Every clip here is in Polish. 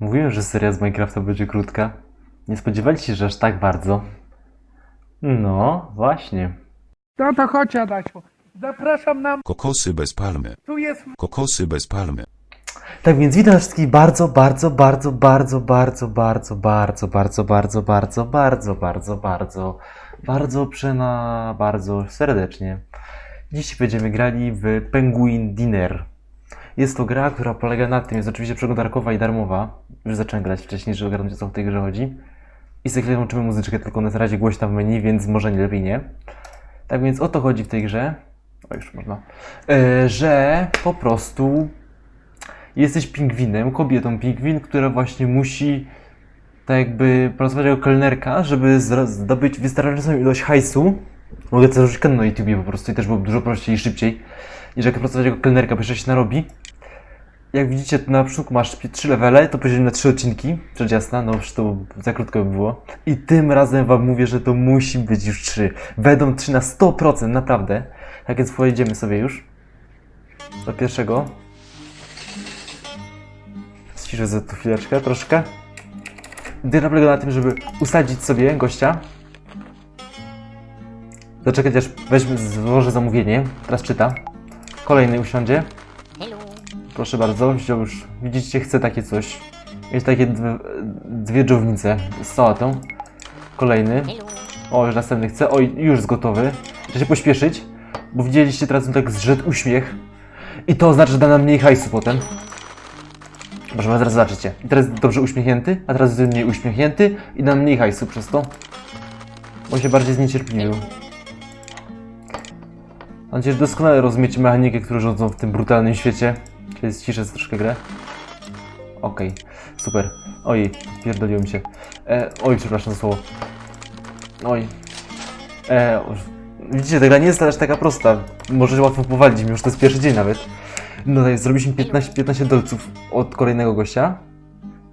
Mówiłem, że seria z Minecrafta będzie krótka. Nie spodziewali się, że aż tak bardzo. No, właśnie. No to chodź Adasiu. Zapraszam na... Kokosy bez palmy. Tu jest Kokosy bez palmy. Tak więc witam wszystkich bardzo, bardzo, bardzo, bardzo, bardzo, bardzo, bardzo, bardzo, bardzo, bardzo, bardzo, bardzo, bardzo, bardzo, przena, bardzo serdecznie. Dziś będziemy grali w Penguin Dinner. Jest to gra, która polega na tym, jest oczywiście przeglądarkowa i darmowa. Już zacząłem grać wcześniej, żeby ogarnąć o co w tej grze chodzi. I za chwilę włączymy muzyczkę, tylko na razie głośna w menu, więc może nie lepiej nie. Tak więc o to chodzi w tej grze. O, już można. E, że po prostu jesteś pingwinem, kobietą pingwin, która właśnie musi tak jakby pracować jako kelnerka, żeby zdobyć wystarczającą ilość hajsu. Mogę to założyć kanał na YouTubie po prostu i też byłoby dużo prościej i szybciej, niż jak pracować jako kelnerka, bo jeszcze się narobi. Jak widzicie, na początku masz pi- trzy levele, to podzielimy na trzy odcinki, rzecz jasna, no już to za krótko by było. I tym razem wam mówię, że to musi być już trzy. Będą trzy na 100%, naprawdę. Tak więc pojedziemy sobie już do pierwszego. Ściszę za tu chwileczkę, troszkę. Gra polega na tym, żeby usadzić sobie gościa. Zaczekać aż weźmie, złożę zamówienie. Teraz czyta. Kolejny usiądzie. Proszę bardzo, wziął już. Widzicie, chce takie coś. Jest takie dwie, dżownice z sałatą. Kolejny. O, już następny chce. Oj, już jest gotowy. Trzeba się pośpieszyć, bo widzieliście teraz tak zrzedł uśmiech. I to oznacza, że da nam mniej hajsu potem. Proszę was, zaraz zobaczycie. I teraz dobrze uśmiechnięty, a teraz jest mniej uśmiechnięty i da mniej hajsu przez to. Bo się bardziej zniecierpliwił. Mam nadzieję, że doskonale rozumiecie mechanikę, które rządzą w tym brutalnym świecie. Czyli ciszę troszkę grę. Okej, super. Oj, pierdoliłem się. E, oj, przepraszam za słowo. Oj. E, widzicie, ta gra nie jest aż taka prosta. Możecie łatwo powalić, mimo że to jest pierwszy dzień nawet. No tak, zrobiliśmy 15, 15 dolców od kolejnego gościa.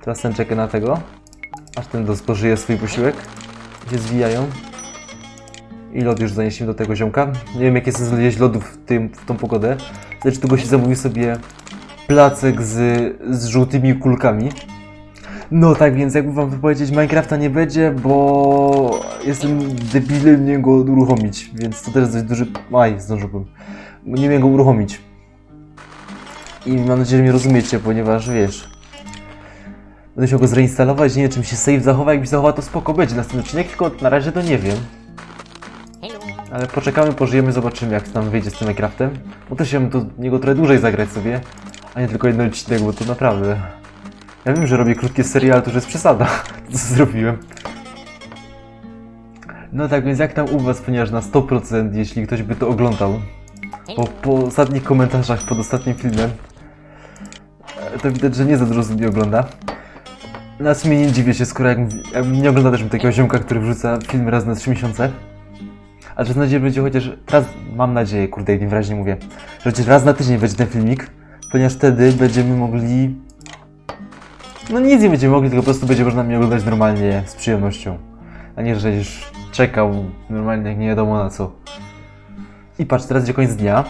Teraz ten czeka na tego. Aż ten spożyje swój posiłek. Się zwijają. I lody już zanieśliśmy do tego ziomka. Nie wiem, jakie sens jeść lodów w, tym, w tą pogodę. Znaczy, tu gości zamówił sobie placek z, z żółtymi kulkami. No tak więc, jakby wam to powiedzieć, Minecrafta nie będzie, bo jestem debilem nie go uruchomić, więc to też dość duży... Aj, zdążyłbym. Nie wiem go uruchomić. I mam nadzieję, że mnie rozumiecie, ponieważ wiesz... Będę musiał go zreinstalować, nie wiem, czy mi się save zachowa, jak mi się zachowa, to spoko będzie następny odcinek, tylko na razie to nie wiem. Ale poczekamy, pożyjemy, zobaczymy jak tam wyjdzie z tym Minecraftem. Bo też chciałbym do niego trochę dłużej zagrać sobie, a nie tylko jeden odcinek, bo to naprawdę... Ja wiem, że robię krótkie serie, ale to już jest przesada, co zrobiłem. No tak, więc jak tam u was, ponieważ na 100%, jeśli ktoś by to oglądał, po, po ostatnich komentarzach pod ostatnim filmem, e, to widać, że nie za dużo osób mnie ogląda. Na sumie nie dziwię się, skoro jak, jak nie ogląda też takiego ziomka, który wrzuca film raz na 3 miesiące. Ale że nadzieję będzie chociaż raz, mam nadzieję, kurde, jak wyraźnie mówię, że chociaż raz na tydzień będzie ten filmik, ponieważ wtedy będziemy mogli... No nic nie będziemy mogli, tylko po prostu będzie można mnie oglądać normalnie, z przyjemnością. A nie, że już czekał normalnie, jak nie wiadomo na co. I patrz, teraz będzie koniec dnia.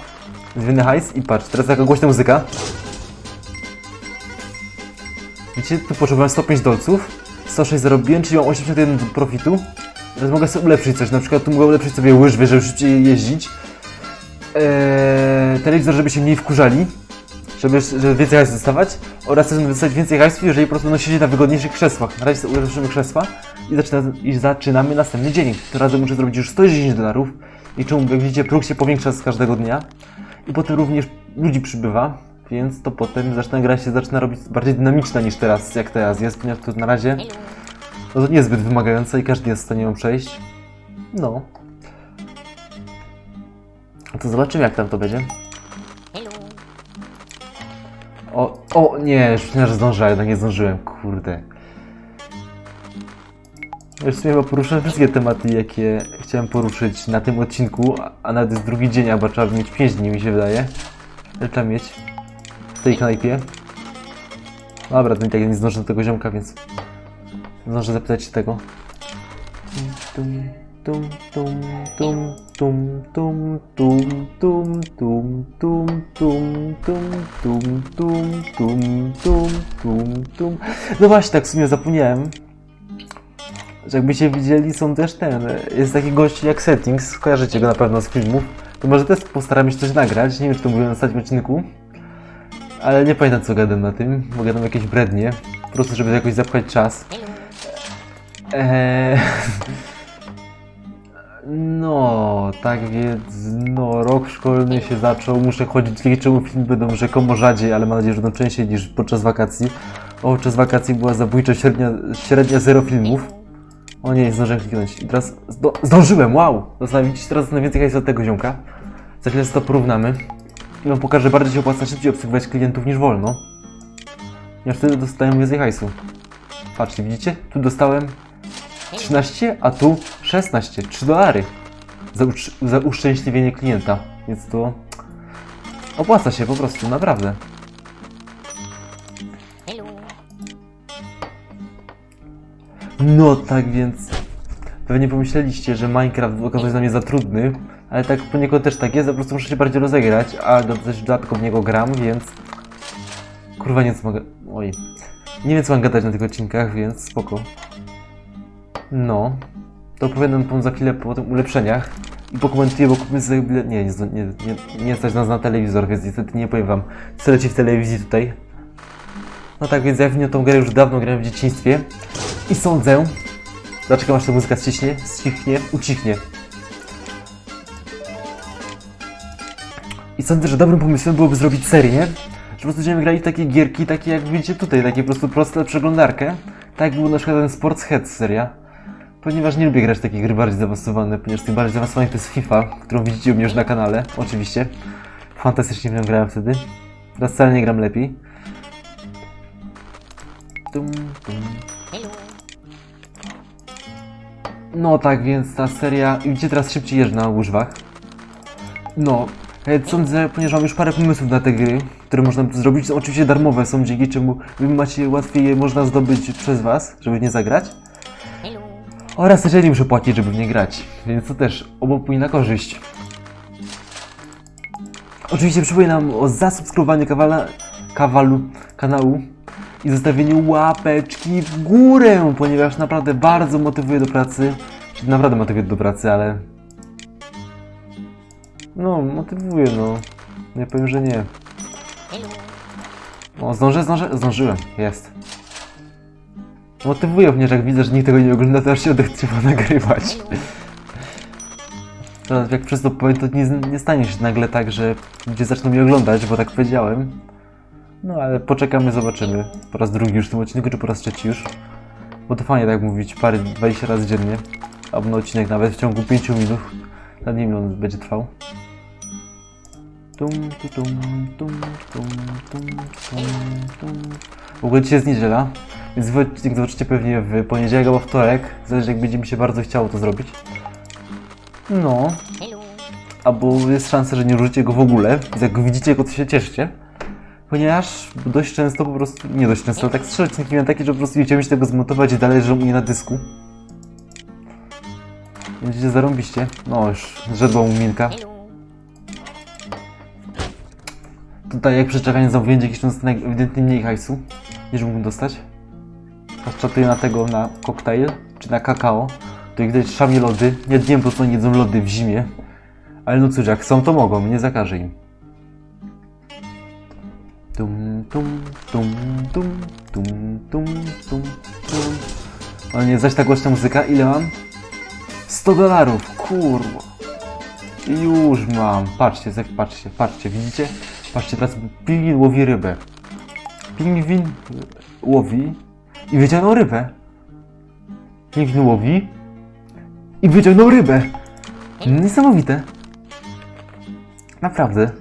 Zwinny hajs i patrz, teraz taka głośna muzyka. Widzicie, tu potrzebowałem 105 dolców. 106 zarobiłem, czyli mam 81 do profitu. Teraz mogę sobie ulepszyć coś, na przykład tu mogę ulepszyć sobie łyżwy, żeby szybciej jeździć. Eee, telewizor, żeby się mniej wkurzali. Żeby, żeby więcej hajsu dostawać. Oraz też dostać więcej hajsu, jeżeli po prostu będą siedzieć na wygodniejszych krzesłach. Na razie sobie ulepszymy krzesła i, zaczyna, i zaczynamy następny dzień. Tym razem muszę zrobić już 110 dolarów. I czemu, jak widzicie, próg się powiększa z każdego dnia. I potem również ludzi przybywa, więc to potem zaczyna gra się zaczyna robić bardziej dynamiczna niż teraz, jak teraz jest, ponieważ to na razie no to niezbyt wymagające i każdy jest w stanie ją przejść. No To zobaczymy jak tam to będzie. O, o nie, już myślałem, że jednak nie zdążyłem, kurde. Już w sumie chyba wszystkie tematy, jakie chciałem poruszyć na tym odcinku, a- a nawet jest drugi dzień, albo trzeba mieć 5 dni, mi się wydaje. Ale trzeba mieć w tej knajpie. Dobra, to i tak nie zdążę do tego ziomka, więc zdążę zapytać się tego. tum, tum, tum, tum, tum, tum, tum, tum, tum, tum, tum, tum, tum, tum, tum, tum, tum. No właśnie, tak w sumie zapomniałem, że jakbyście widzieli, są też ten, jest taki gość jak Settings, kojarzycie go na pewno z filmów, to może też postaramy się coś nagrać, nie wiem, czy to mówiłem na ostatnim odcinku, ale nie pamiętam co gadam na tym, bo gadam jakieś brednie, po prostu żeby jakoś zapchać czas. Eee... No, tak więc, no, rok szkolny się zaczął, muszę chodzić, dzięki czemu filmy będą rzekomo rzadziej, ale mam nadzieję, że będą częściej niż podczas wakacji. Bo podczas wakacji była zabójczo średnia, średnia zero filmów. O nie, zdążyłem kliknąć. I teraz zdo zdążyłem, wow! Zostawić teraz najwięcej hajsu od tego ziomka. Za chwilę to porównamy. I wam pokażę, bardziej się opłaca szybciej obsługiwać klientów niż wolno. Ja wtedy dostałem więcej hajsu. Patrzcie, widzicie? Tu dostałem 13, a tu 16. 3 dolary. Za, ucz- za uszczęśliwienie klienta. Więc to opłaca się po prostu, naprawdę. No tak więc pewnie pomyśleliście, że Minecraft okazał się dla mnie za trudny, ale tak poniekąd też tak jest, po prostu muszę się bardziej rozegrać, a do- też dodatkowo w niego gram, więc kurwa nie wiem co mogę... Oj. Nie wiem co mam gadać na tych odcinkach, więc spoko. No. To opowiadam wam za chwilę po tym ulepszeniach i pokomentuję, bo kupmy sobie... bile- Nie, nie, nie, nie, stać nas na telewizor, więc niestety nie powiem wam, co leci w telewizji tutaj. No tak, więc ja w nią tą grę już dawno grałem w dzieciństwie i sądzę... Zaczekam aż ta muzyka ściśnie, ścichnie, ucichnie. I sądzę, że dobrym pomysłem byłoby zrobić serię, że po prostu będziemy grali takie gierki, takie jak widzicie tutaj, takie po prostu proste przeglądarkę. Tak jak był na przykład ten Sports Head seria. Ponieważ nie lubię grać w takie gry bardziej zaawansowane, ponieważ tych bardziej zaawansowanych to jest FIFA, którą widzicie u mnie już na kanale, oczywiście. Fantastycznie w nią grałem wtedy. Teraz wcale nie gram lepiej. Tum, tum. No tak, więc ta seria... I widzicie, teraz szybciej jeżdżę na łyżwach. No, e, sądzę, ponieważ mam już parę pomysłów na te gry, które można zrobić. Są oczywiście darmowe są, dzięki czemu wy macie łatwiej je można zdobyć przez was, żeby nie zagrać. Oraz jeżeli muszę płacić, żeby w nie grać. Więc to też obopój na korzyść. Oczywiście przypominam o zasubskrybowaniu kawala, kawalu, kanału i zostawieniu łapeczki w górę, ponieważ naprawdę bardzo motywuje do pracy. Czyli naprawdę motywuje do pracy, ale... No, motywuje, no. Nie powiem, że nie. O, zdążę, zdążę? Zdążyłem, jest. Motywuje mnie, że jak widzę, że nikt tego nie ogląda, to aż się odechciewa nagrywać. Teraz jak przez to powiem, to nie, nie stanie się nagle tak, że ludzie zaczną mnie oglądać, bo tak powiedziałem. No ale poczekamy, zobaczymy. Po raz drugi już w tym odcinku, czy po raz trzeci już. Bo to fajnie tak mówić, parę, 20 razy dziennie. Albo na odcinek nawet w ciągu 5 minut. Nad nim on będzie trwał. Tum, tu, tum, tum, tum, tum, tum, tum. W ogóle dzisiaj jest niedziela, więc wy odcinek zobaczycie pewnie w poniedziałek albo wtorek. Zależy jak będzie mi się bardzo chciało to zrobić. No. Albo jest szansa, że nie użycie go w ogóle. Więc jak widzicie, go to się cieszcie. Ponieważ dość często po prostu, nie dość często, tak trzy odcinki miałem takie, że po prostu nie chciałem się tego zmontować i dalej leżą mnie na dysku. Będziecie zarąbiście. No już, żedła mu minka. Tutaj jak przy czekaniu zamówienia jakiś czas ewidentnie mniej hajsu, niż mógłbym dostać. Teraz czatuję na tego, na koktajl, czy na kakao. To widać szamie lody. Nie wiem po co oni jedzą lody w zimie. Ale no cóż, jak chcą to mogą, nie zakażę im. Tum, tum, tum, tum, tum, tum, tum, tum. O nie, zaś ta głośna muzyka, ile mam? 100 dolarów, kurwa. I już mam. Patrzcie, patrzcie, patrzcie, widzicie? Patrzcie, teraz pingwin łowi rybę. Pingwin łowi i wyciągnął rybę. Pingwin łowi i wyciągnął rybę. Niesamowite. Naprawdę.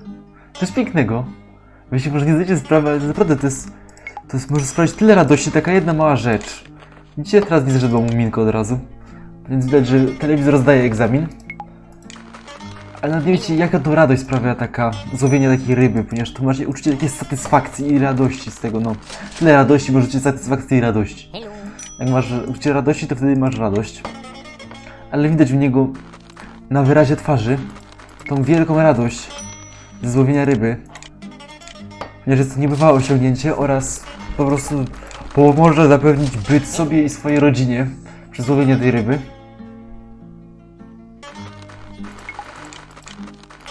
Coś pięknego. Wy się może nie zdajecie sprawy, ale naprawdę to jest... To jest, może sprawić tyle radości, taka jedna mała rzecz. Widzicie, teraz widzę, że była mu minka od razu. Więc widać, że telewizor zdaje egzamin. Ale nie wiecie, jaka to radość sprawia taka, złowienie takiej ryby, ponieważ to macie uczucie takiej satysfakcji i radości z tego, no. Tyle radości, możecie satysfakcji i radości. Jak masz uczucie radości, to wtedy masz radość. ale widać w niego na wyrazie twarzy tą wielką radość ze złowienia ryby. Ponieważ jest to niebywałe osiągnięcie oraz po prostu pomoże zapewnić byt sobie i swojej rodzinie przez złowienie tej ryby.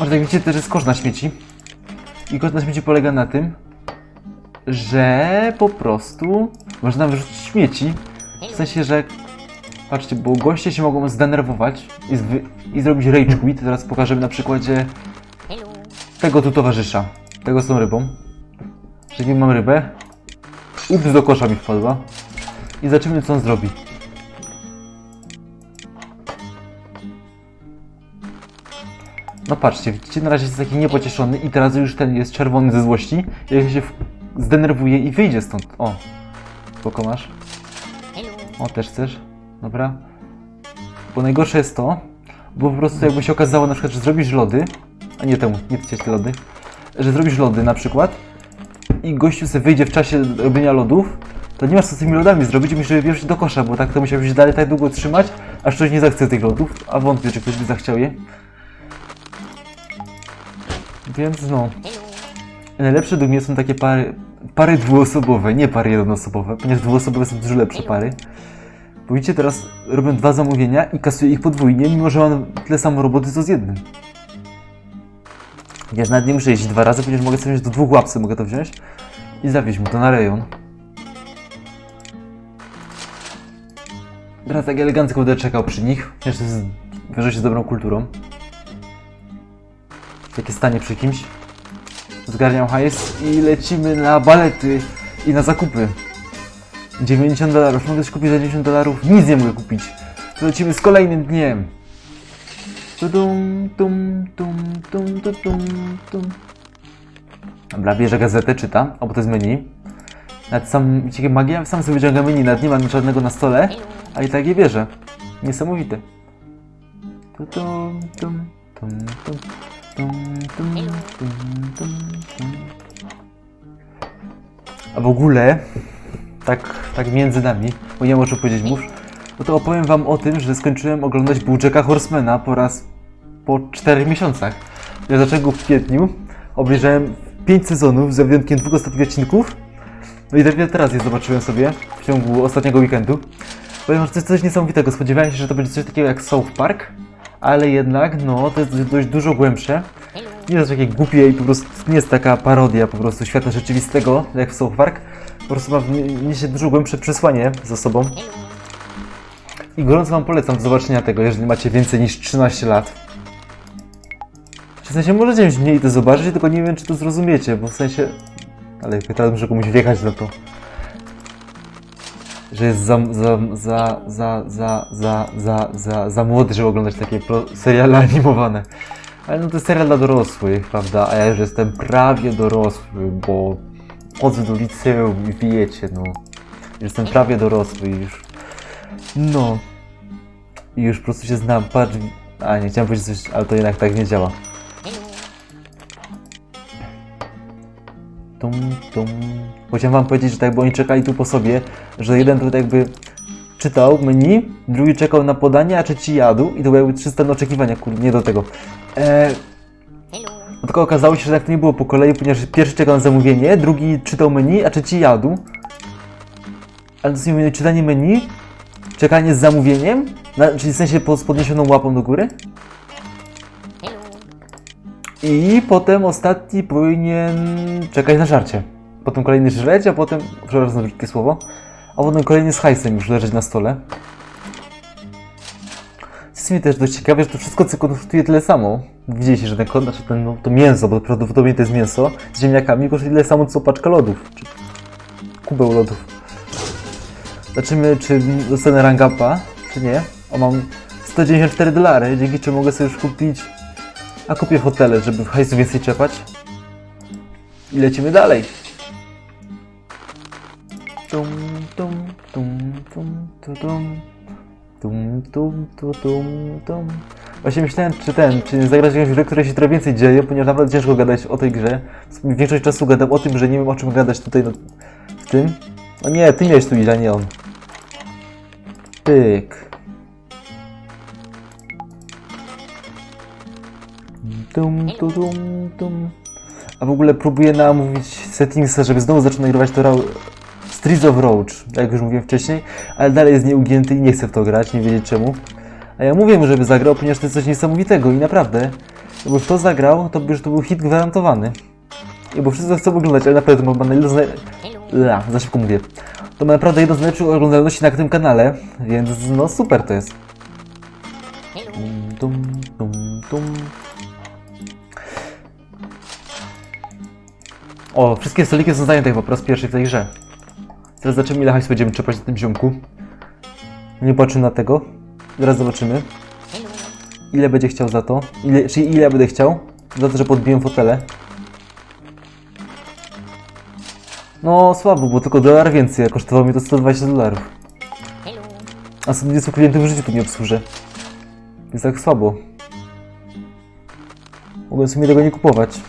Ale jak widzicie, też jest kosz na śmieci. I kosz na śmieci polega na tym, że po prostu można wyrzucić śmieci. W sensie, że patrzcie, bo goście się mogą zdenerwować i, i zrobić rage quit. Teraz pokażemy na przykładzie tego tu towarzysza. Tego z tą rybą. Czyli mam rybę. Ups, do kosza mi wpadła. I zobaczymy, co on zrobi. No patrzcie, widzicie, na razie jest taki niepocieszony i teraz już ten jest czerwony ze złości. Jak się zdenerwuje i wyjdzie stąd. O, spoko masz. O, też chcesz? Dobra. Bo najgorsze jest to, bo po prostu jakby się okazało na przykład, że zrobisz lody, a nie temu, nie chcieć te lody, że zrobisz lody na przykład i gościu sobie wyjdzie w czasie robienia lodów, to nie masz co z tymi lodami zrobić, musisz je do kosza, bo tak to musiałbyś dalej tak długo trzymać, aż ktoś nie zachce tych lodów, a wątpię, czy ktoś by zachciał je. Więc no. Najlepsze według mnie są takie pary, pary dwuosobowe, nie pary jednoosobowe, ponieważ dwuosobowe są dużo lepsze pary. Bo widzicie, teraz robię dwa zamówienia i kasuję ich podwójnie, mimo że mam tyle samo roboty co z jednym. Ja nawet nie muszę jeździć dwa razy, ponieważ mogę sobie wziąć do dwóch łapce, mogę to wziąć i zawieźć mu to na rejon. Teraz tak elegancko będę czekał przy nich, ponieważ to jest, wiąże się z dobrą kulturą. Takie stanie przy kimś. Zgarniam hajs i lecimy na balety i na zakupy. 90 dolarów. Mogę kupić za 90 dolarów? Nic nie mogę kupić. To lecimy z kolejnym dniem. Tudum, tum, tum, tum, tum, tum, tum. Dobra, bierze gazetę, czyta. O, bo to jest menu. Nawet sam, wiecie, jakie magia? Sam sobie wyciąga menu, nawet nie ma żadnego na stole, a i tak je bierze. Niesamowite. Tudum, tum, tum, tum. A w ogóle, tak, tak między nami, bo nie muszę powiedzieć mórz, no to opowiem wam o tym, że skończyłem oglądać Bujacka Horsemana po raz po 4 miesiącach. Ja zacząłem go w kwietniu, obejrzałem 5 sezonów, za wyjątkiem dwóch ostatnich odcinków, no i dopiero teraz je zobaczyłem sobie w ciągu ostatniego weekendu. Powiem, że to jest coś niesamowitego. Spodziewałem się, że to będzie coś takiego jak South Park, ale jednak, no, to jest dość dużo głębsze. Nie jest takie głupie i po prostu nie jest taka parodia po prostu świata rzeczywistego, jak w South Park. Po prostu ma niesie dużo głębsze przesłanie za sobą. I gorąco Wam polecam do zobaczenia tego, jeżeli macie więcej niż 13 lat. W sensie możecie mieć mniej to zobaczyć, tylko nie wiem, czy to zrozumiecie, bo w sensie... Ale teraz muszę komuś wjechać na to. Że jest za, za, za, za, za, za, za, za, za młody, żeby oglądać takie seriale animowane. Ale no to jest serial dla dorosłych, prawda? A ja już jestem prawie dorosły, bo chodzę do liceum i wiecie, no. Jestem prawie dorosły już. No. I już po prostu się znam. Patrz. A nie chciałem powiedzieć coś, ale to jednak tak nie działa. Tum, tum. Chciałem wam powiedzieć, że tak, bo oni czekali tu po sobie, że jeden to tak jakby czytał menu, drugi czekał na podanie, a trzeci jadł i to były jakby trzy stany oczekiwania, kurde, nie do tego. Eee, no tylko okazało się, że tak to nie było po kolei, ponieważ pierwszy czekał na zamówienie, drugi czytał menu, a trzeci jadł. Ale to jest czytanie menu, czekanie z zamówieniem, na, czyli w sensie po- z podniesioną łapą do góry. I potem ostatni powinien czekać na żarcie. Potem kolejny żreć, a potem, przepraszam za brzydkie słowo, a potem kolejny z hajsem już leżeć na stole. Jest mi też dość ciekawe, że to wszystko co kosztuje tyle samo. Widzieliście, że ten, znaczy ten, no, to mięso, bo prawdopodobnie to jest mięso z ziemniakami, kosztuje tyle samo co paczka lodów. Czy kubeł lodów. Zobaczymy, czy dostanę rangapa, czy nie. O, mam 194 dolary, dzięki czemu mogę sobie już kupić a kupię hotele, żeby w hajsu więcej czepać. I lecimy dalej. Tum, tum, tum, tum, tu, tum. Tum, tum, tu, tum, tum. Właśnie myślałem, czy ten, czy zagrać jakąś grę, której się trochę więcej dzieje, ponieważ naprawdę ciężko gadać o tej grze. Większość czasu gadam o tym, że nie wiem o czym gadać tutaj no, w tym. No nie, ty miałeś tu iść, a nie on. Pyk. Tum, tu, tum, tum. A w ogóle próbuję namówić settingsa, żeby znowu zaczął nagrywać to Streets of tak jak już mówiłem wcześniej, ale dalej jest nieugięty i nie chcę w to grać, nie wiedzieć czemu. A ja mówię mu, żeby zagrał, ponieważ to jest coś niesamowitego i naprawdę, jakby w to zagrał, to by już to był hit gwarantowany. I bo wszyscy chcą oglądać, ale naprawdę to ma jedno z. La, za szybko mówię. To ma naprawdę jedno z najlepszych oglądalności na tym kanale, więc no super to jest. Tum, tum, tum, tum. O, wszystkie stoliki są zajęte chyba po raz pierwszy w tej grze. Teraz zobaczymy ile hajsu będziemy czepać na tym ziomku. Nie patrzymy na tego. Zaraz zobaczymy. Ile będzie chciał za to? Ile, czyli ile będę chciał? Za to, że podbiłem fotele. No słabo, bo tylko dolar więcej, kosztowało mi to 120 dolarów. A 120 klientów w życiu tu nie obsłużę. Jest tak słabo. Mogłem sobie tego nie kupować.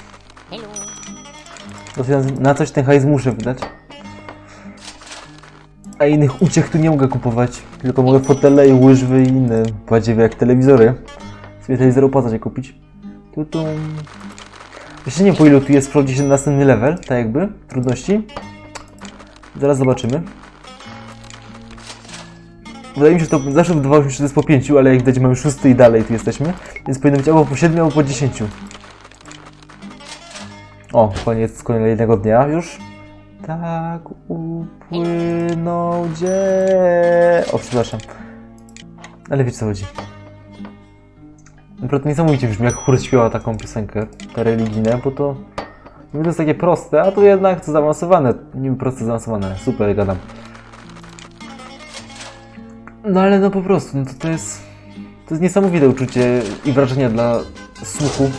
Na coś ten hajs muszę wydać. A innych uciech tu nie mogę kupować. Tylko mogę fotele i łyżwy i inne badziewie jak telewizory. Sobie telewizor opłaca się kupić. Tutum. Jeszcze nie wiem po ilu tu jest, wchodzi się na następny level, tak jakby, trudności. Zaraz zobaczymy. Wydaje mi się, że to zawsze wydawało się, że to jest po pięciu, ale jak widać mamy szósty i dalej tu jesteśmy. Więc powinno być albo po siedmiu, albo po dziesięciu. O, koniec kolejnego dnia już. Tak upłynął dzień. O, przepraszam. Ale wiecie co chodzi. Naprawdę niesamowicie brzmi, jak chór śpiewa taką piosenkę, te religijne, bo to... Niby to jest takie proste, a to jednak to zaawansowane. Niby proste, zaawansowane. Super, gadam. No ale no po prostu, no to, to jest... To jest niesamowite uczucie i wrażenie dla słuchu.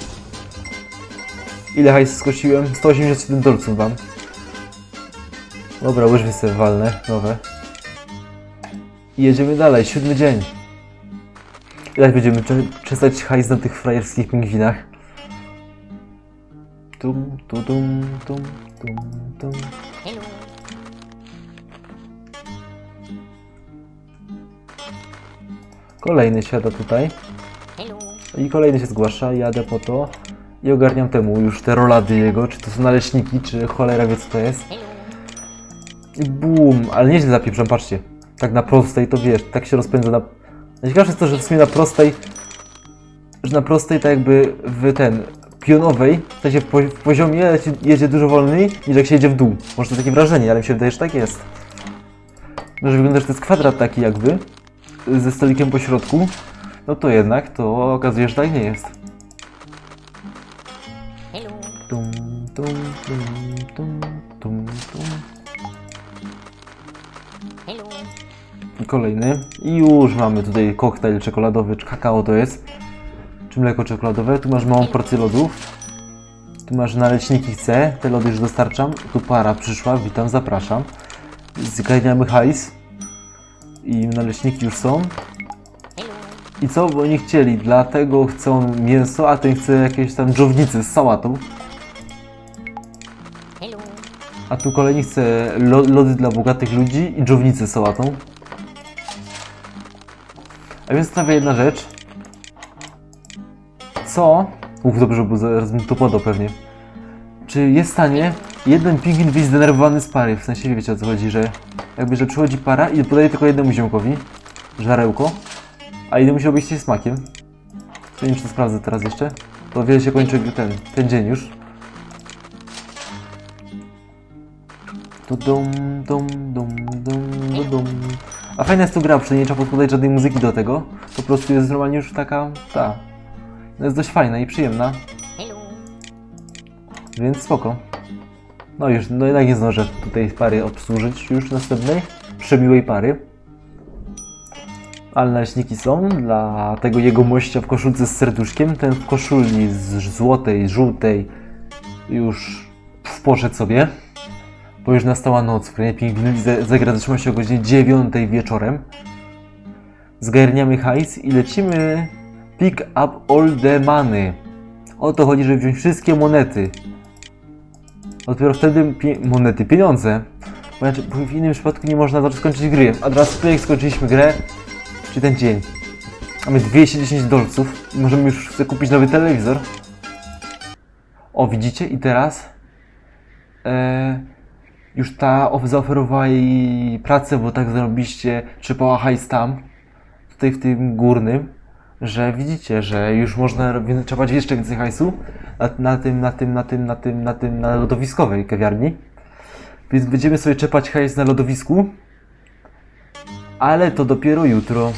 Ile hajs skosiłem? 187 dolców wam. Dobra, łyżwy sobie walne, nowe. I jedziemy dalej, siódmy dzień. I tak będziemy cze- czesać hajs na tych frajerskich pingwinach. Tum, tu, tum, tum, tum, tum. Kolejny siada tutaj. I kolejny się zgłasza, jadę po to i ogarniam temu już te rolady jego, czy to są naleśniki, czy cholera wie co to jest. I bum, ale nieźle zapieprzam, patrzcie. Tak na prostej to wiesz, tak się rozpędza na... Najciekawsze jest to, że w sumie na prostej, że na prostej tak jakby w ten, pionowej, w sensie w, w poziomie jedzie dużo wolniej niż jak się jedzie w dół. Może to takie wrażenie, ale mi się wydaje, że tak jest. No, że wygląda, że to jest kwadrat taki jakby, ze stolikiem po środku, no to jednak to okazuje, że tak nie jest. Tum, tum, tum, tum, tum, kolejny. I już mamy tutaj koktajl czekoladowy, czy kakao to jest. Czy mleko czekoladowe. Tu masz małą porcję lodów. Tu masz naleśniki C. Te lody już dostarczam. Tu para przyszła. Witam, zapraszam. Zgarniamy hajs. I naleśniki już są. I co? Bo oni chcieli, dlatego chcą mięso, a ten chce jakieś tam dżownicy z sałatą. A tu kolejny chce lo lody dla bogatych ludzi i dżownicy z sałatą. A więc stawia jedna rzecz. Co? Uf, dobrze, bo zaraz bym to podał pewnie. Czy jest w stanie jeden pingwin wyjść zdenerwowany z pary? W sensie wiecie o co chodzi, że jakby, że przychodzi para i podaje tylko jednemu ziomkowi żarełko, a inny musi obejść się smakiem. Nie wiem, czy to sprawdzę teraz jeszcze. To wiele się kończy ten, ten dzień już. Tu dum, dum, dum, dum, dum, dum. A fajna jest to gra, przynajmniej nie trzeba podkładać żadnej muzyki do tego. Po prostu jest normalnie już taka, ta. No Jest dość fajna i przyjemna, więc spoko. No już, no jednak nie zdążę tutaj pary obsłużyć już następnej, przemiłej pary. Ale naleśniki są dla tego jegomościa w koszulce z serduszkiem. Ten w koszuli z złotej, żółtej już poszedł sobie. Bo już nastała noc, w pingwinowi ze- zegra zatrzyma się o godzinie 9 wieczorem. Zgarniamy hajs i lecimy pick up all the money. O to chodzi, żeby wziąć wszystkie monety. Dopiero wtedy monety, pieniądze. Bo w innym przypadku nie można zacząć skończyć gry. A teraz pyk, skończyliśmy grę, czy ten dzień. Mamy 210 dolców i możemy już sobie kupić nowy telewizor. O, widzicie? I teraz e, już ta of- zaoferowała jej pracę, bo tak zarobiliście, trzepała hajs tam, tutaj w tym górnym, że widzicie, że już można rob- trzepać jeszcze więcej hajsu na, na tym, na tym, na tym, na tym, na tym, na lodowiskowej kawiarni. Więc będziemy sobie czepać hajs na lodowisku, ale to dopiero jutro.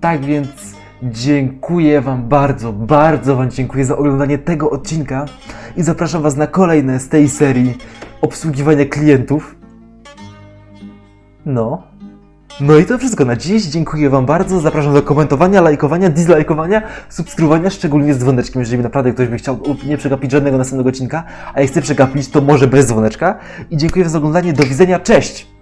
Tak więc dziękuję Wam bardzo, bardzo Wam dziękuję za oglądanie tego odcinka i zapraszam Was na kolejne z tej serii obsługiwania klientów. No. No i to wszystko na dziś. Dziękuję Wam bardzo. Zapraszam do komentowania, lajkowania, dislajkowania, subskrybowania, szczególnie z dzwoneczkiem, jeżeli naprawdę ktoś by chciał nie przegapić żadnego następnego odcinka, a jak chce przegapić, to może bez dzwoneczka. I dziękuję za oglądanie. Do widzenia. Cześć!